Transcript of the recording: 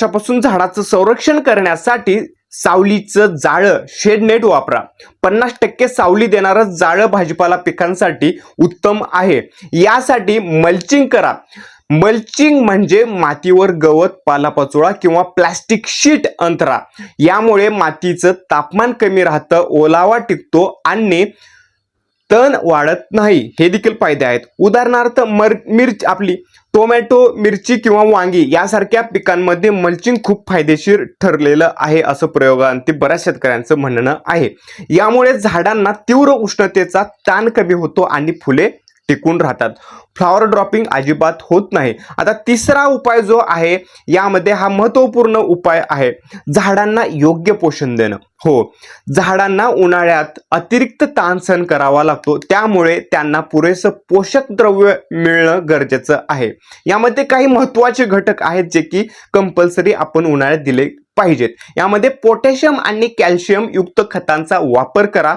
प्रकाशापासून झाडाचं संरक्षण करण्यासाठी सावलीचं जाळं शेड नेट वापरा. पन्नास टक्के सावली देणारं जाळं भाजीपाला पिकांसाठी उत्तम आहे. यासाठी मल्चिंग करा. मल्चिंग म्हणजे मातीवर गवत पालापाचोळा किंवा प्लॅस्टिक शीट अंतरा. यामुळे मातीचं तापमान कमी राहतं ओलावा टिकतो आणि तण वाढत नाही. हे देखील फायदे आहेत. उदाहरणार्थ मर मिर्च आपली टोमॅटो मिरची किंवा वांगी यासारख्या पिकांमध्ये मल्चिंग खूप फायदेशीर ठरलेलं आहे असं प्रयोगांती बऱ्याच शेतकऱ्यांचं म्हणणं आहे. यामुळे झाडांना तीव्र उष्णतेचा ताण कमी होतो आणि फुले टिकून राहतात. फ्लॉवर ड्रॉपिंग अजिबात होत नाही. आता तिसरा उपाय जो आहे यामध्ये हा महत्त्वपूर्ण उपाय आहे. झाडांना योग्य पोषण देणं. हो. झाडांना उन्हाळ्यात अतिरिक्त ताण सहन करावा लागतो. त्यामुळे त्यांना पुरेसं पोषक द्रव्य मिळणं गरजेचं आहे. यामध्ये काही महत्त्वाचे घटक आहेत जे की कंपल्सरी आपण उन्हाळ्यात दिले पाहिजेत. यामध्ये पोटॅशियम आणि कॅल्शियम युक्त खतांचा वापर करा.